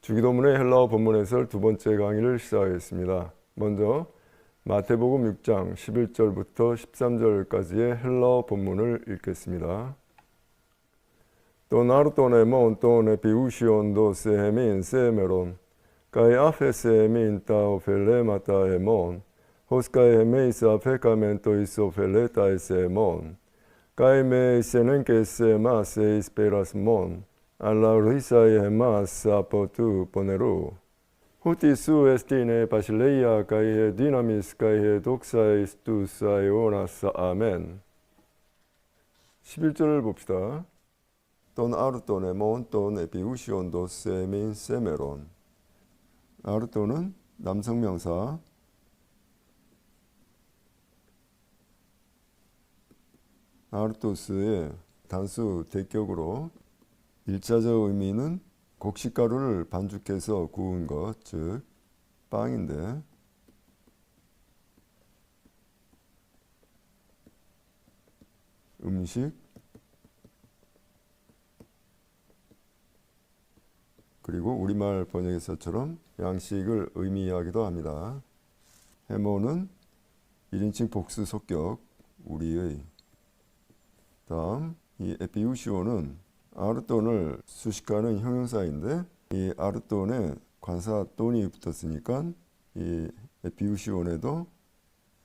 주기도문의 헬라어 본문 해설 두 번째 강의를 시작하겠습니다. 먼저 마태복음 6장 11절부터 13절까지의 헬라어 본문을 읽겠습니다. Donartonemos tone piusion doce hemin semeron, kai afes hemin tao felemata emon, hoskai hemeis afecamento isofeleta esemon, kai me isenenques emas esperas mon, a la risa y demás apotu poneru. Hutis estine basileia cae dynamis cae doxais tus aeonas 아멘 11절을 봅시다. 돈 아르톤의 몬돈 에비우시온도 세민 세메론 아르톤은 남성명사 아르토스의 단수 대격으로 일차적 의미는 곡식가루를 반죽해서 구운 것, 즉 빵인데 음식 그리고 우리말 번역에서처럼 양식을 의미하기도 합니다. 해모는 1인칭 복수 속격 우리의 다음 이 에피우시오는 아르돈을 수식하는 형용사인데 이 아르돈에 관사 돈이 붙었으니까 이 에피우시온에도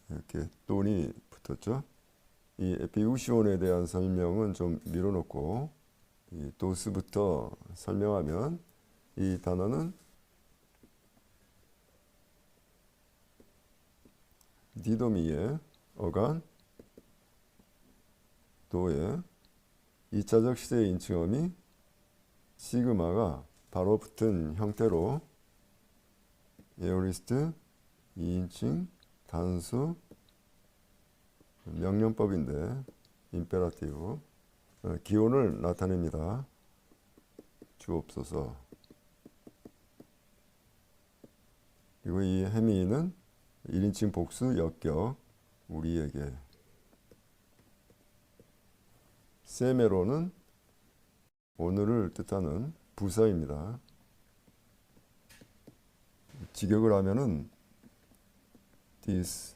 이렇게 돈이 붙었죠. 이 에피우시온에 대한 설명은 좀 밀어놓고 이 도스부터 설명하면 이 단어는 디도미의 어간 도의 2차적 시제의 인칭어미 시그마가 바로 붙은 형태로 에어리스트 2인칭 단수 명령법인데 임페라티브 어, 기온을 나타냅니다. 주옵소서 그리고 이 해미는 1인칭 복수 역격 우리에게 세메로는 오늘을 뜻하는 부사입니다. 직역을 하면은 this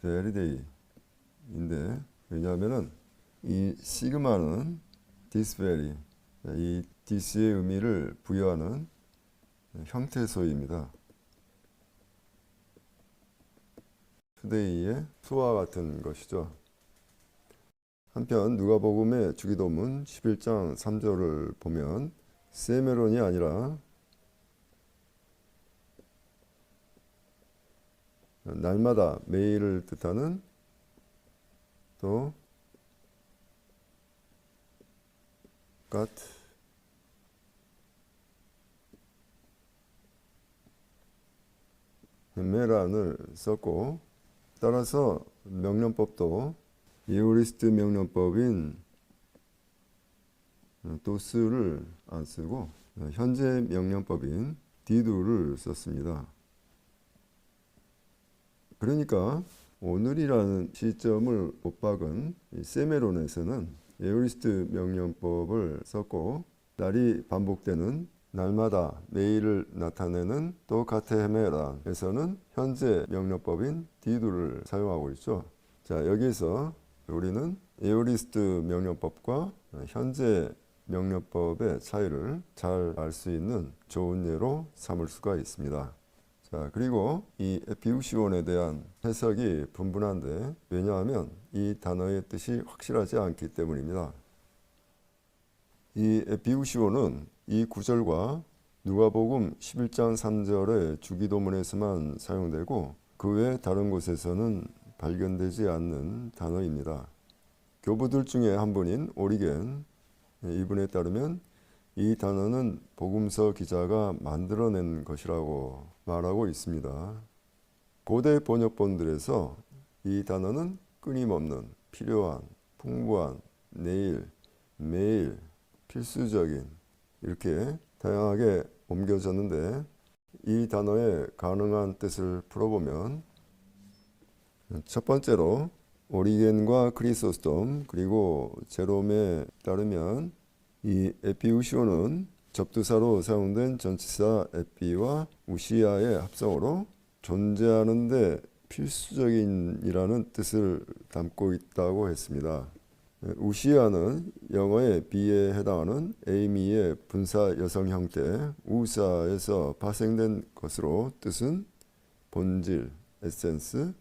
very day인데 왜냐하면은 이 시그마는 this very 이 this의 의미를 부여하는 형태소입니다. 투데이의 투와 같은 것이죠. 한편 누가복음의 주기도문 11장 3절을 보면 세메론이 아니라 날마다 매일을 뜻하는 또 같, 메란을 썼고 따라서 명령법도 예우리스트 명령법인 도스를 안 쓰고 현재 명령법인 디두를 썼습니다. 그러니까 오늘이라는 시점을 못 박은 세메론에서는 예우리스트 명령법을 썼고 날이 반복되는 날마다 매일을 나타내는 또 카테헤메라에서는 현재 명령법인 디두를 사용하고 있죠. 자 여기서 우리는 에오리스트 명령법과 현재 명령법의 차이를 잘 알 수 있는 좋은 예로 삼을 수가 있습니다. 자 그리고 이 에피우시온에 대한 해석이 분분한데 왜냐하면 이 단어의 뜻이 확실하지 않기 때문입니다. 이 에피우시온은 이 구절과 누가복음 11장 3절의 주기도문에서만 사용되고 그 외 다른 곳에서는 발견되지 않는 단어입니다. 교부들 중에 한 분인 오리겐 이분에 따르면 이 단어는 복음서 기자가 만들어낸 것이라고 말하고 있습니다. 고대 번역본들에서 이 단어는 끊임없는, 필요한, 풍부한, 내일, 매일, 필수적인 이렇게 다양하게 옮겨졌는데 이 단어의 가능한 뜻을 풀어보면 첫 번째로 오리겐과 크리소스톰 그리고 제롬에 따르면 이 에피우시오는 접두사로 사용된 전치사 에피와 우시아의 합성어로 존재하는데 필수적인이라는 뜻을 담고 있다고 했습니다. 우시아는 영어의 비에 해당하는 에이미의 분사 여성 형태 우사에서 파생된 것으로 뜻은 본질, 에센스,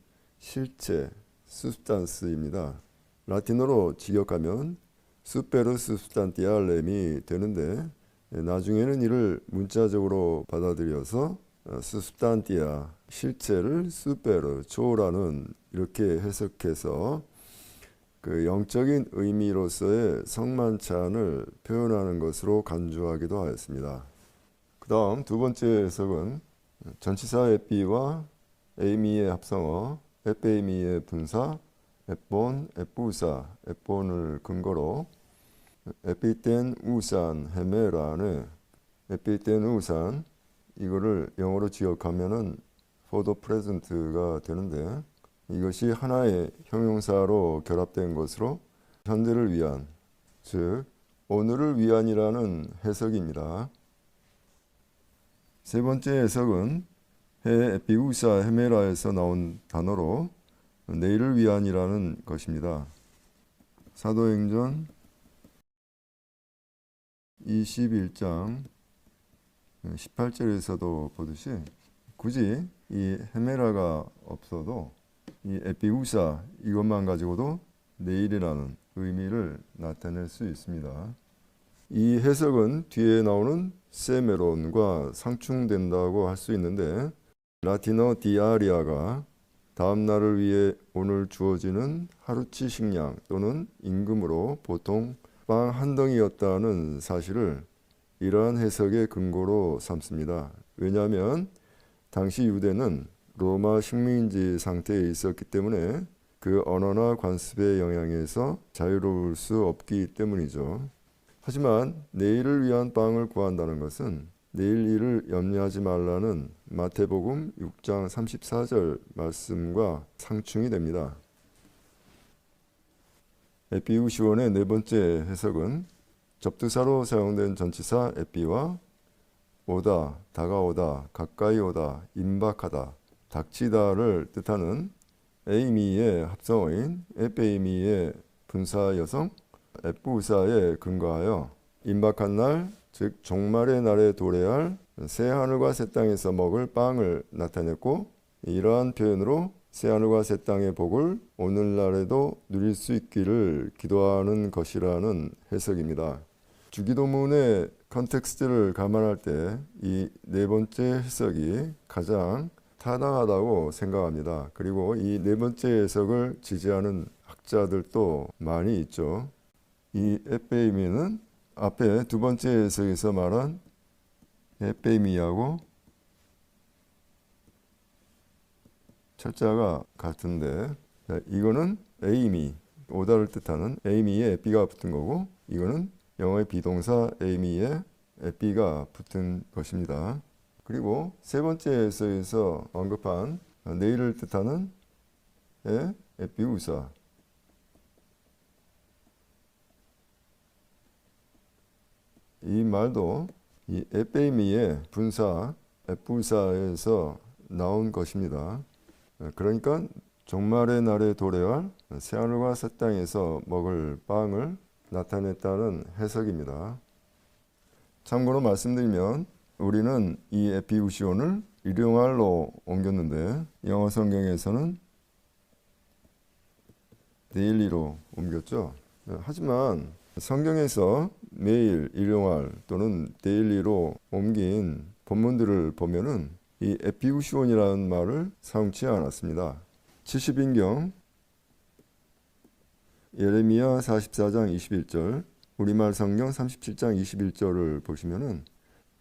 실체, substance입니다. 라틴어로 직역하면 수페르 substantialem이 되는데 나중에는 이를 문자적으로 받아들여서 substantia, 실체를 super, 초라는 이렇게 해석해서 그 영적인 의미로서의 성만찬을 표현하는 것으로 간주하기도 하였습니다. 그 다음 두 번째 해석은 전치사 에피와 에이미의 합성어 에페이미의 분사 에본, 에푸사, 에본을 근거로 에피텐 우산 헤메라는 에피텐 우산 이거를 영어로 지역하면은 for the present가 되는데 이것이 하나의 형용사로 결합된 것으로 현재를 위한 즉 오늘을 위한이라는 해석입니다. 세 번째 해석은 해 에피우사 헤메라에서 나온 단어로 내일을 위한이라는 것입니다. 사도행전 21장 18절에서도 보듯이 굳이 이 헤메라가 없어도 이 에피우사 이것만 가지고도 내일이라는 의미를 나타낼 수 있습니다. 이 해석은 뒤에 나오는 세메론과 상충된다고 할 수 있는데 라틴어 디아리아가 다음 날을 위해 오늘 주어지는 하루치 식량 또는 임금으로 보통 빵 한 덩이였다는 사실을 이러한 해석의 근거로 삼습니다. 왜냐하면 당시 유대는 로마 식민지 상태에 있었기 때문에 그 언어나 관습의 영향에서 자유로울 수 없기 때문이죠. 하지만 내일을 위한 빵을 구한다는 것은 내일 일을 염려하지 말라는 마태복음 6장 34절 말씀과 상충이 됩니다. 에피우시온의 네 번째 해석은 접두사로 사용된 전치사 에피와 오다, 다가오다, 가까이 오다, 임박하다, 닥치다를 뜻하는 에이미의 합성어인 에페이미의 분사 여성 에프우사에 근거하여 임박한 날, 즉 종말의 날에 도래할 새 하늘과 새 땅에서 먹을 빵을 나타냈고 이러한 표현으로 새 하늘과 새 땅의 복을 오늘날에도 누릴 수 있기를 기도하는 것이라는 해석입니다. 주기도문의 컨텍스트를 감안할 때 이 네 번째 해석이 가장 타당하다고 생각합니다. 그리고 이 네 번째 해석을 지지하는 학자들도 많이 있죠. 이 에페이미는 앞에 두 번째 해석에서 말한 에페이미하고 철자가 같은데 자, 이거는 에이미 오다를 뜻하는 에이미에 에피가 붙은 거고 이거는 영어의 비동사 에이미에 에피가 붙은 것입니다. 그리고 세 번째 해석에서 언급한 내일을 뜻하는 에 에피우사 이 말도 이 에페이미의 분사 에프사에서 나온 것입니다. 그러니까 종말의 날에 도래할 새하늘과 새 땅에서 먹을 빵을 나타냈다는 해석입니다. 참고로 말씀드리면 우리는 이 에피우시온을 일용할로 옮겼는데 영어 성경에서는 데일리로 옮겼죠. 하지만 성경에서 매일 일용할 또는 데일리로 옮긴 본문들을 보면은 이 에피우시온이라는 말을 사용치 않았습니다. 70인경 예레미야 44장 21절 우리말 성경 37장 21절을 보시면은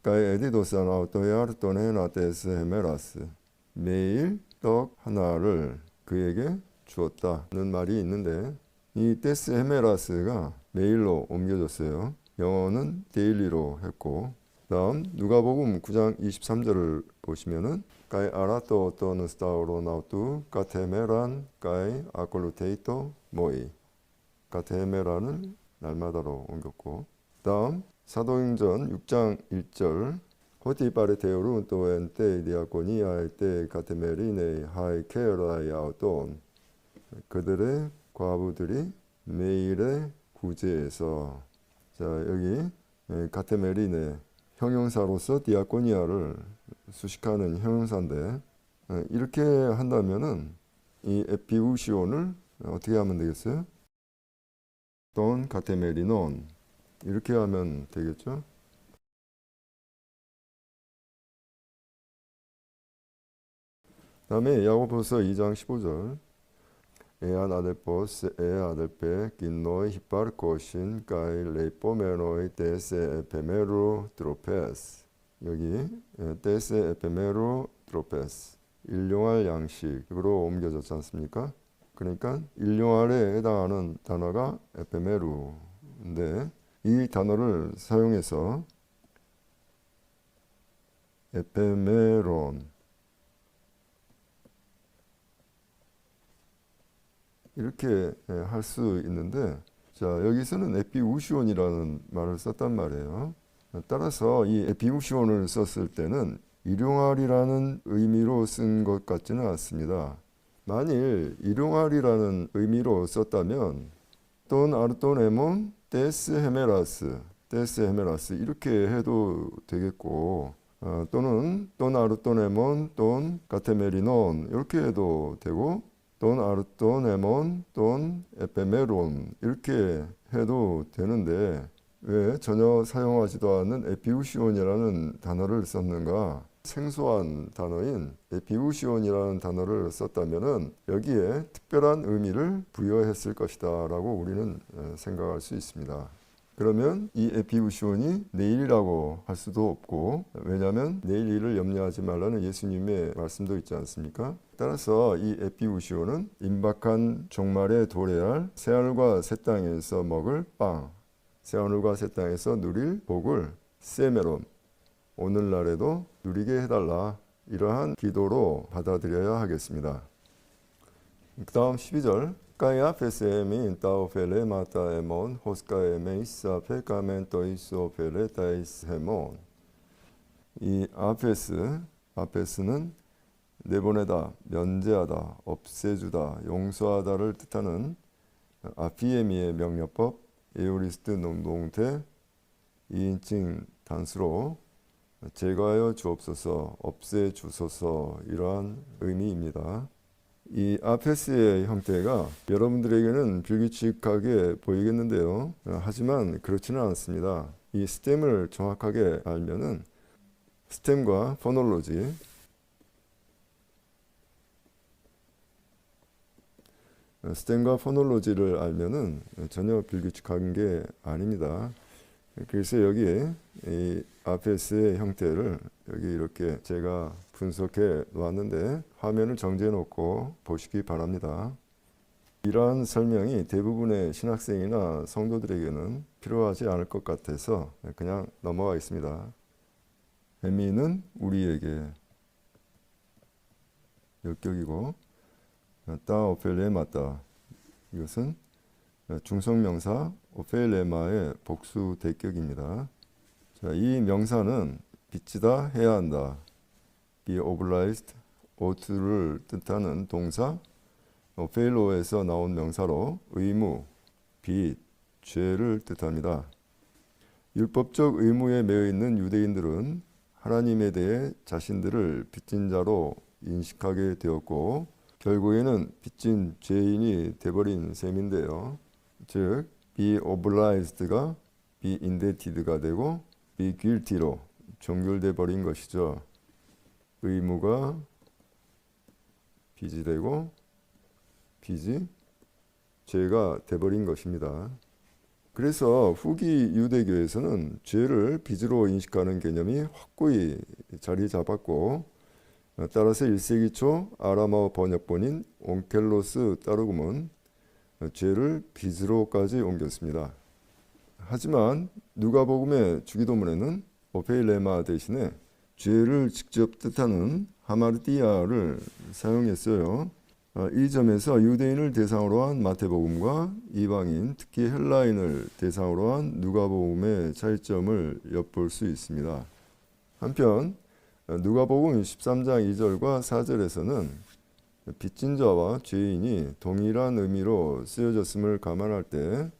가에 에디도산 아우토야르 또네 나테스 헤메라스 매일 떡 하나를 그에게 주었다는 말이 있는데 이 데스 헤메라스가 메일로 옮겨졌어요. 영어는 데일리로 했고 다음 누가복음 9장 23절을 보시면은 가이 아라토 또는 스타우로 나우투 가테메란 가이 아콜루테이토 모이. 가테메란을 날마다로 옮겼고 다음 사도행전 6장 1절 Hoti pariteurun toen te diakonia te katemerine hai 케라이아오돈 그들의 과부들이 매일의 구제에서 자 여기 예, 가테메리네 형용사로서 디아코니아를 수식하는 형용사인데 예, 이렇게 한다면은 이 에피우시온을 어떻게 하면 되겠어요? 돈 가테메리논 이렇게 하면 되겠죠? 다음에 야고보서 2장 15절 에안 아델포스 에 아델페 긴노이 히파르 코신 가이 레이포메노이 데세 에페메루 드로페스 여기 에, 데세 에페메루 드로페스 일용할 양식으로 옮겨졌지 않습니까? 그러니까 일용할에 해당하는 단어가 에페메루인데 이 단어를 사용해서 에페메론 이렇게 예, 할수 있는데 자 여기서는 에피우시온이라는 말을 썼단 말이에요. 따라서 이 에피우시온을 썼을 때는 일용할이라는 의미로 쓴 것 같지는 않습니다. 만일 일용할이라는 의미로 썼다면 돈 아르돈 에몬 데스 헤메라스 데스 헤메라스 이렇게 해도 되겠고 어, 또는 돈 아르돈 에몬 돈 가테메리논 이렇게 해도 되고 돈 아르돈 에몬 돈 에페메론 이렇게 해도 되는데 왜 전혀 사용하지도 않는 에피우시온이라는 단어를 썼는가? 생소한 단어인 에피우시온이라는 단어를 썼다면은 여기에 특별한 의미를 부여했을 것이다 라고 우리는 에, 생각할 수 있습니다. 그러면 이 에피우시온이 내일이라고 할 수도 없고 왜냐하면 내일 일을 염려하지 말라는 예수님의 말씀도 있지 않습니까? 따라서 이 에피우시온은 임박한 종말에 도래할 새하늘과 새 땅에서 먹을 빵, 새하늘과 새 땅에서 누릴 복을 세메론 오늘날에도 누리게 해달라 이러한 기도로 받아들여야 하겠습니다. 그 다음 12절 Caia FSM tau fele mata emon hoskae meisa 페카멘토 이소 펠레타이스 헤몬 이 아페스 아페스는 내보내다 면제하다 없애주다 용서하다를 뜻하는 아피에미의 명령법 에오리스트 농동태 2인칭 단수로 제거하여 주옵소서 없애 주소서 이러한 의미입니다. 이 아페스의 형태가 여러분들에게는 불규칙하게 보이겠는데요. 어, 하지만 그렇지는 않습니다. 이 스템을 정확하게 알면은 스템과 포놀로지 어, 스템과 포놀로지를 알면은 전혀 불규칙한 게 아닙니다. 그래서 여기에 이 아페스의 형태를 여기 이렇게 제가 분석해 놓았는데 화면을 정지해 놓고 보시기 바랍니다. 이러한 설명이 대부분의 신학생이나 성도들에게는 필요하지 않을 것 같아서 그냥 넘어가겠습니다. 에미는 우리에게 역격이고 따 오펠레 맞다. 이것은 중성명사 오펠레마의 복수 대격입니다. 자, 이 명사는 빚지다 해야 한다. be obliged, oughto를 뜻하는 동사 오펠로에서 나온 명사로 의무, 빚, 죄를 뜻합니다. 율법적 의무에 매여 있는 유대인들은 하나님에 대해 자신들을 빚진 자로 인식하게 되었고 결국에는 빚진 죄인이 돼버린 셈인데요. 즉, be obliged가 be indebted가 되고 be guilty로 종결돼 버린 것이죠. 의무가 빚이 되고 빚이 죄가 돼버린 것입니다. 그래서 후기 유대교에서는 죄를 빚으로 인식하는 개념이 확고히 자리 잡았고 따라서 1세기 초 아람어 번역본인 온켈로스 따르금은 죄를 빚으로까지 옮겼습니다. 하지만 누가복음의 주기도문에는 오페일레마 대신에 죄를 직접 뜻하는 하마르티아를 사용했어요. 어, 이 점에서 유대인을 대상으로 한 마태복음과 이방인, 특히 헬라인을 대상으로 한 누가복음의 차이점을 엿볼 수 있습니다. 한편 어, 누가복음 13장 2절과 4절에서는 빚진 자와 죄인이 동일한 의미로 쓰여졌음을 감안할 때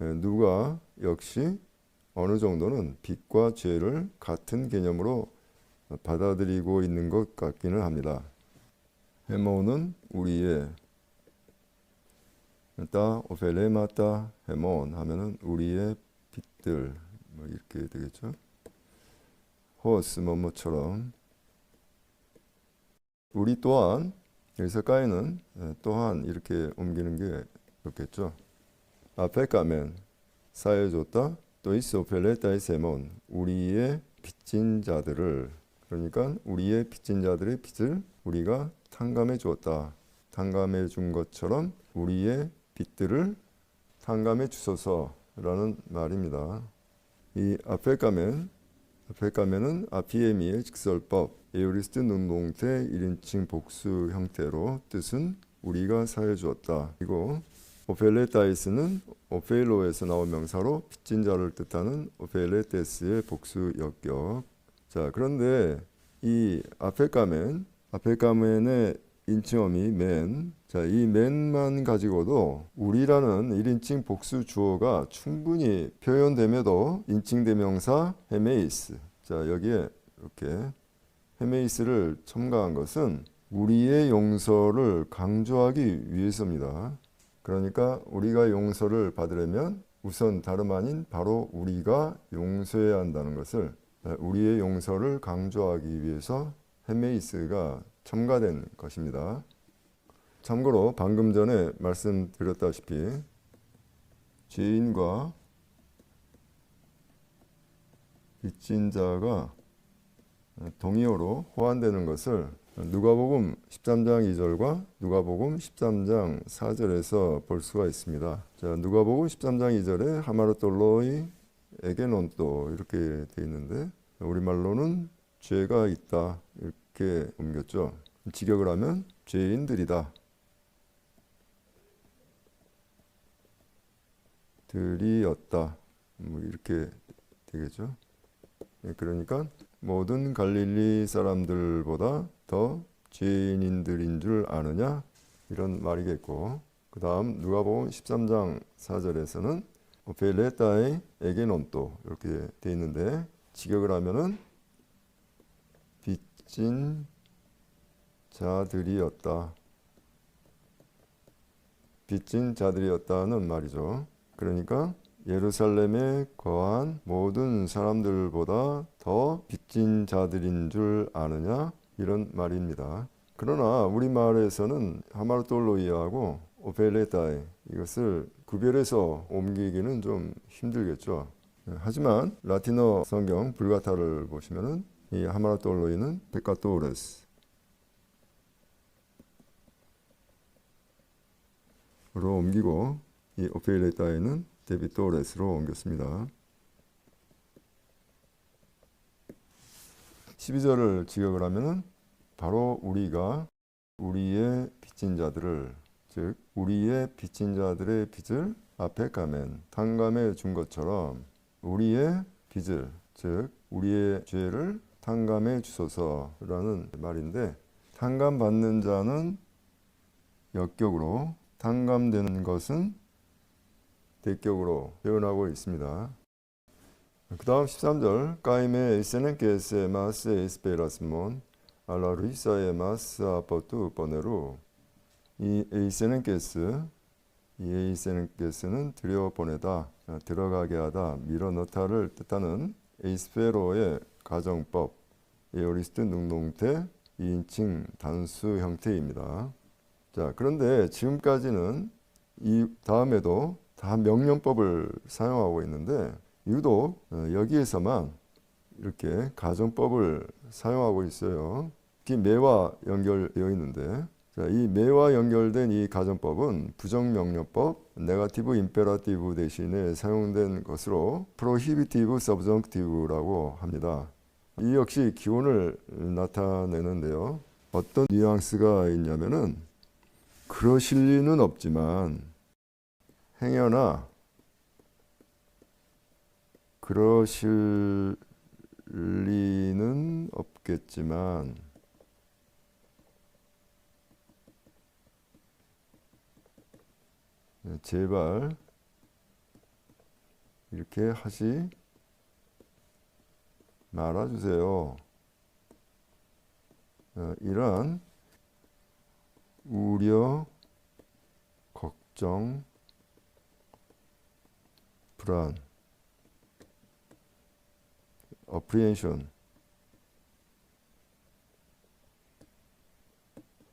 에, 누가 역시 어느 정도는 빚과 죄를 같은 개념으로 받아들이고 있는 것 같기는 합니다. 헤모는 우리의 따 오펠레마따 헤몬 하면은 우리의 빚들 뭐 이렇게 되겠죠. 호스 뭐뭐처럼 우리 또한 여기서 까이는 예, 또한 이렇게 옮기는 게 좋겠죠. 앞에 가면 사해줬다 또 있어 펠레타의 세몬 우리의 빚진 자들을 그러니까 우리의 빚진 자들의 빚을 우리가 탕감해 주었다. 탕감해 준 것처럼 우리의 빚들을 탕감해 주소서라는 말입니다. 이 앞에 가면 앞에 가면은 아피에미의 직설법 에오리스트 눈동태 1인칭 복수 형태로 뜻은 우리가 사해 주었다. 그리고 오펠레타이스는 오펠로에서 나온 명사로 빚진 자를 뜻하는 오펠레테스의 복수 역격. 자, 그런데 이 앞에 가면 앞에 가면의 인칭어미 맨. 자, 이 맨만 가지고도 우리라는 1인칭 복수 주어가 충분히 표현됨에도 인칭 대명사 헤메이스. 자, 여기에 이렇게 헤메이스를 첨가한 것은 우리의 용서를 강조하기 위해서입니다. 그러니까 우리가 용서를 받으려면 우선 다름 아닌 바로 우리가 용서해야 한다는 것을 우리의 용서를 강조하기 위해서 헤메이스가 첨가된 것입니다. 참고로 방금 전에 말씀드렸다시피 죄인과 빚진 자가 동의어로 호환되는 것을 누가복음 13장 2절과 누가복음 13장 4절에서 볼 수가 있습니다. 자, 누가복음 13장 2절에 하마르톨로이 에게논 또 이렇게 돼 있는데 우리말로는 죄가 있다 이렇게 옮겼죠. 직역을 하면 죄인들이다. 들이었다. 뭐 이렇게 되겠죠. 예, 그러니까 모든 갈릴리 사람들보다 더 죄인들인 줄 아느냐 이런 말이겠고 그 다음 누가복음 13장 4절에서는 벨레타의 에게논또 이렇게 돼 있는데 직역을 하면은 빚진 자들이었다. 빚진 자들이었다는 말이죠. 그러니까 예루살렘에 거한 모든 사람들보다 더 빚진 자들인 줄 아느냐 이런 말입니다. 그러나 우리말에서는 하마르톨로이하고 오펠레타이 이것을 구별해서 옮기기는 좀 힘들겠죠. 하지만 라틴어 성경 불가타를 보시면은 이 하마르톨로이는 베카토레스 로 옮기고 이 오펠레타이는 데비토레스로 옮겼습니다. 12절을 직역을 하면은 바로 우리가 우리의 빚진 자들을 즉 우리의 빚진 자들의 빚을 앞에 가면 탕감해 준 것처럼 우리의 빚을 즉 우리의 죄를 탕감해 주소서라는 말인데 탕감 받는 자는 역격으로 탕감되는 것은 대격으로 표현하고 있습니다. 그 다음 13절 까임에 에세는 게세 마스 에스페라스몬 알라 루이사의 마스 아포트 보네루 이 에이세는 게스 이 에이세는 게스는 들여보내다 들어가게 하다 밀어넣다를 뜻하는 에이스페로의 가정법 에오리스트 능동태 2인칭 단수 형태입니다. 자 그런데 지금까지는 이 다음에도 다 명령법을 사용하고 있는데 유독 여기에서만 이렇게 가정법을 사용하고 있어요. 특히 매와 연결되어 있는데 자, 이 매와 연결된 이 가정법은 부정명령법, 네가티브 임페라티브 대신에 사용된 것으로 프로히비티브 서브정티브라고 합니다. 이 역시 기원을 나타내는데요. 어떤 뉘앙스가 있냐면은 그러실 리는 없지만 행여나 그러실 리는 없겠지만 제발 이렇게 하지 말아주세요. 어, 이러한 우려, 걱정, 불안, apprehension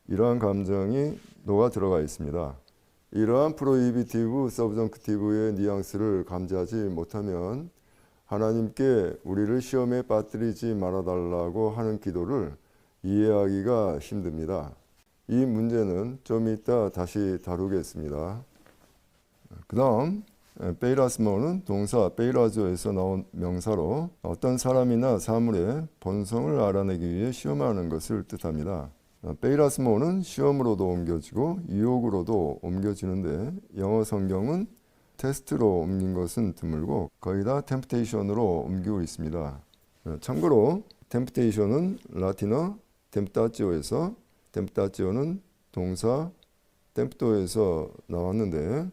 이러한 감정이 녹아 들어가 있습니다. 이러한 프로히비티브, 서브정크티브의 뉘앙스를 감지하지 못하면 하나님께 우리를 시험에 빠뜨리지 말아달라고 하는 기도를 이해하기가 힘듭니다. 이 문제는 좀 이따 다시 다루겠습니다. 그 다음 베이라스모는 동사 베이라조에서 나온 명사로 어떤 사람이나 사물의 본성을 알아내기 위해 시험하는 것을 뜻합니다. 베이라스모는 시험으로도 옮겨지고 유혹으로도 옮겨지는데 영어 성경은 테스트로 옮긴 것은 드물고 거의 다 템프테이션으로 옮기고 있습니다. 참고로 템프테이션은 라틴어 템프타치오에서 템프타치오는 동사 템프토에서 나왔는데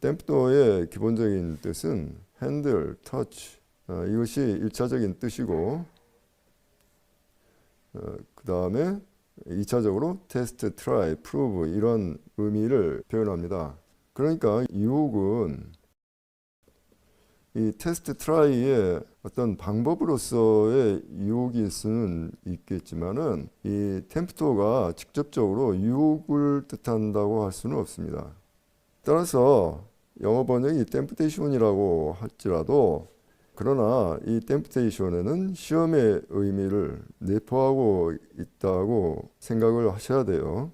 템프토의 기본적인 뜻은 핸들, 터치 어, 이것이 일차적인 뜻이고 어, 그 다음에 2차적으로 테스트, 트라이, 프로브 이런 의미를 표현합니다. 그러니까 유혹은 이 테스트 트라이의 어떤 방법으로서의 유혹일 수는 있겠지만은 이 템프토가 직접적으로 유혹을 뜻한다고 할 수는 없습니다. 따라서 영어 번역이 템프테이션이라고 할지라도 그러나 이 템프테이션에는 시험의 의미를 내포하고 있다고 생각을 하셔야 돼요.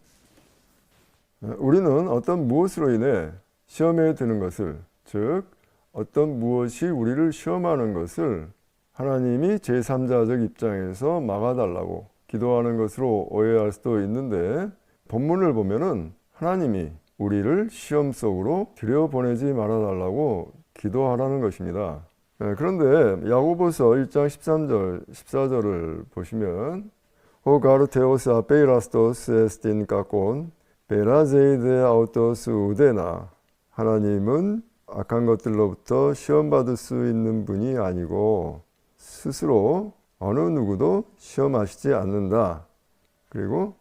우리는 어떤 무엇으로 인해 시험에 드는 것을 즉 어떤 무엇이 우리를 시험하는 것을 하나님이 제3자적 입장에서 막아달라고 기도하는 것으로 오해할 수도 있는데 본문을 보면은 하나님이 우리를 시험 속으로 들여보내지 말아달라고 기도하라는 것입니다. 네, 그런데 야고보서 1장 13절, 14절을 보시면 오 가르테오스 아페이라스토스 에스틴 까콘 베라제이데 아우토스 우데나 하나님은 악한 것들로부터 시험받을 수 있는 분이 아니고 스스로 어느 누구도 시험하시지 않는다. 그리고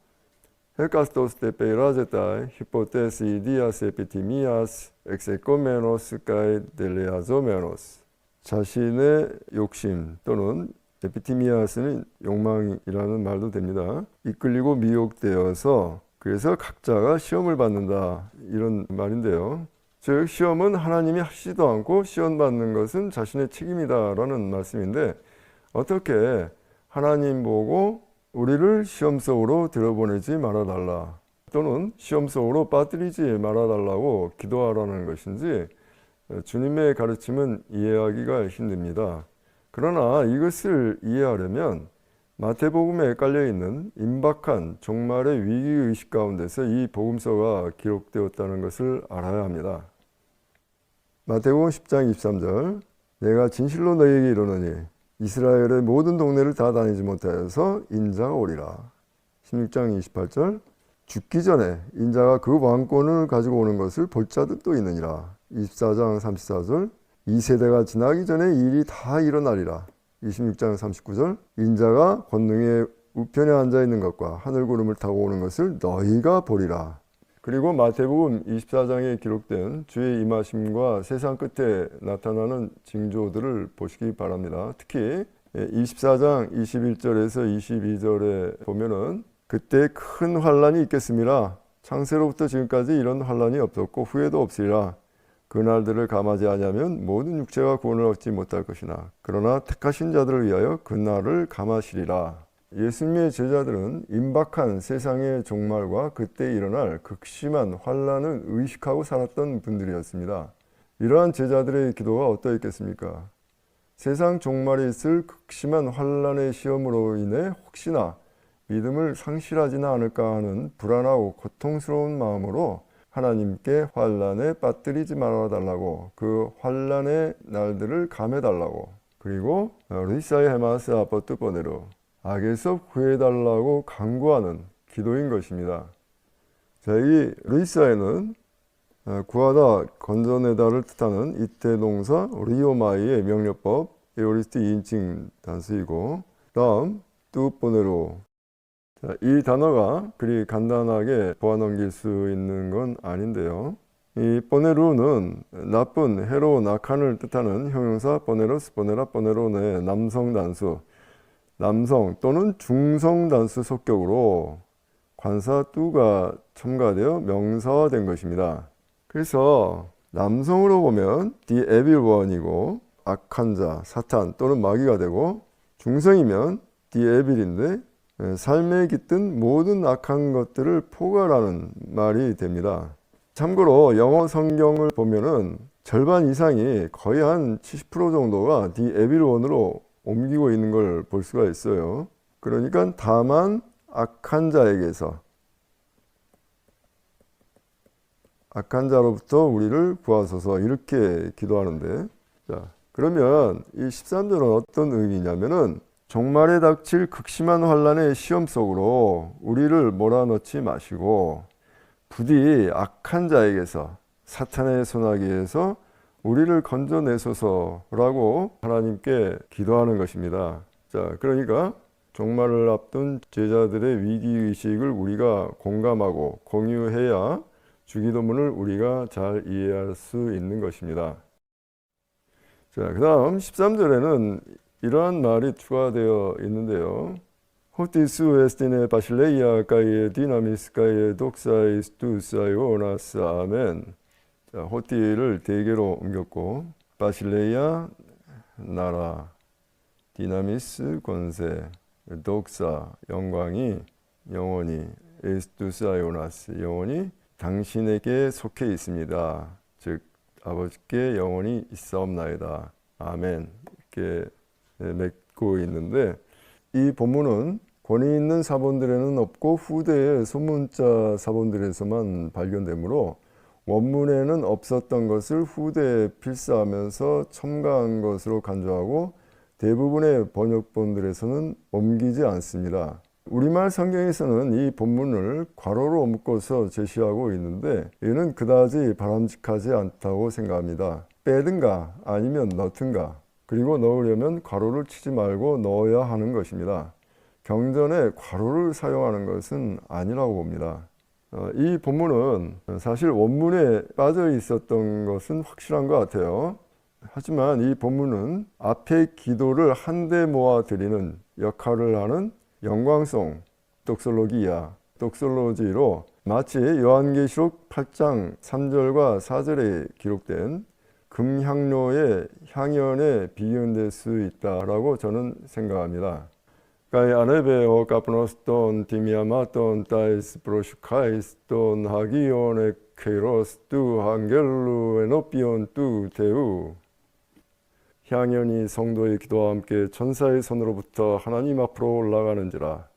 헬카스토스 테 페이라제타 히포테스 이디아스 에피티미아스 엑세코메노스 카이 델레아조메노스 자신의 욕심 또는 에피티미아스는 욕망이라는 말도 됩니다. 이끌리고 미혹되어서 그래서 각자가 시험을 받는다 이런 말인데요. 즉 시험은 하나님이 하시지도 않고 시험 받는 것은 자신의 책임이다라는 말씀인데 어떻게 하나님 보고 우리를 시험 속으로 들어보내지 말아달라 또는 시험 속으로 빠뜨리지 말아달라고 기도하라는 것인지 주님의 가르침은 이해하기가 힘듭니다. 그러나 이것을 이해하려면 마태복음에 깔려 있는 임박한 종말의 위기 의식 가운데서 이 복음서가 기록되었다는 것을 알아야 합니다. 마태복음 10장 23절 내가 진실로 너희에게 이르노니 이스라엘의 모든 동네를 다 다니지 못하여서 인자가 오리라. 16장 28절 죽기 전에 인자가 그 왕권을 가지고 오는 것을 볼 자들도 있느니라. 24장 34절 이 세대가 지나기 전에 일이 다 일어나리라. 26장 39절 인자가 권능의 우편에 앉아 있는 것과 하늘 구름을 타고 오는 것을 너희가 보리라. 그리고 마태복음 24장에 기록된 주의 임하심과 세상 끝에 나타나는 징조들을 보시기 바랍니다. 특히 24장 21절에서 22절에 보면은 그때 큰 환란이 있겠습니다. 창세로부터 지금까지 이런 환란이 없었고 후에도 없으리라. 그날들을 감하지 아니하면 모든 육체가 구원을 얻지 못할 것이나 그러나 택하신 자들을 위하여 그날을 감하시리라. 예수님의 제자들은 임박한 세상의 종말과 그때 일어날 극심한 환란을 의식하고 살았던 분들이었습니다. 이러한 제자들의 기도가 어떠했겠습니까? 세상 종말에 있을 극심한 환란의 시험으로 인해 혹시나 믿음을 상실하지는 않을까 하는 불안하고 고통스러운 마음으로 하나님께 환란에 빠뜨리지 말아 달라고 그 환란의 날들을 감해 달라고 그리고 리사의 헤마스 아포트 보내로 악에서 구해 달라고 간구하는 기도인 것입니다. 자, 이 리사에는 어, 구하다 건져내다를 뜻하는 이때 동사 리오마이의 명료법 에오리스트 2인칭 단수이고 다음 뚜보네로 자, 이 단어가 그리 간단하게 보아넘길 수 있는 건 아닌데요. 이 보네루는 나쁜, 해로운, 악한을 뜻하는 형용사 보네로스, 보네라, 보네로의 남성 단수, 남성 또는 중성 단수 속격으로 관사 뚜가 첨가되어 명사화된 것입니다. 그래서 남성으로 보면 the evil one이고 악한 자, 사탄 또는 마귀가 되고 중성이면 the evil인데 예, 삶에 깃든 모든 악한 것들을 포괄하는 말이 됩니다. 참고로 영어 성경을 보면은 절반 이상이 거의 한 70% 정도가 the evil one으로 옮기고 있는 걸 볼 수가 있어요. 그러니까 다만 악한 자에게서 악한 자로부터 우리를 구하소서 이렇게 기도하는데 자 그러면 이 13절은 어떤 의미냐면은 종말에 닥칠 극심한 환란의 시험 속으로 우리를 몰아넣지 마시고 부디 악한 자에게서 사탄의 손아귀에서 우리를 건져내소서라고 하나님께 기도하는 것입니다. 자, 그러니까 종말을 앞둔 제자들의 위기 의식을 우리가 공감하고 공유해야 주기도문을 우리가 잘 이해할 수 있는 것입니다. 자, 그다음 13절에는 이러한 말이 추가되어 있는데요. 호티스 에스티네 바실레이아 가이에 디나미스 가이에 독사이스 두사이 오나스 아멘. 자, 호티를 대개로 옮겼고 바실레이아 나라 디나미스 권세 독사 영광이 영원히 에스투사이 오나스 영원히 당신에게 속해 있습니다. 즉 아버지께 영원히 있사옵나이다. 아멘. 이렇게 맺고 있는데 이 본문은 권위 있는 사본들에는 없고 후대의 소문자 사본들에서만 발견되므로 원문에는 없었던 것을 후대에 필사하면서 첨가한 것으로 간주하고 대부분의 번역본들에서는 옮기지 않습니다. 우리말 성경에서는 이 본문을 괄호로 옮고서 제시하고 있는데 이는 그다지 바람직하지 않다고 생각합니다. 빼든가 아니면 넣든가 그리고 넣으려면 괄호를 치지 말고 넣어야 하는 것입니다. 경전에 괄호를 사용하는 것은 아니라고 봅니다. 어, 이 본문은 사실 원문에 빠져 있었던 것은 확실한 것 같아요. 하지만 이 본문은 앞에 기도를 한데 모아 드리는 역할을 하는 영광송 독설로기야 독설로지로 마치 요한계시록 8장 3절과 4절에 기록된 금향료의 향연에 비유될 수 있다라고 저는 생각합니다. Timiamaton tais proshukais ton hagion e kairos tu angelu enopion tu teu 향연이 성도의 기도와 함께 천사의 손으로부터 하나님 앞으로 올라가는지라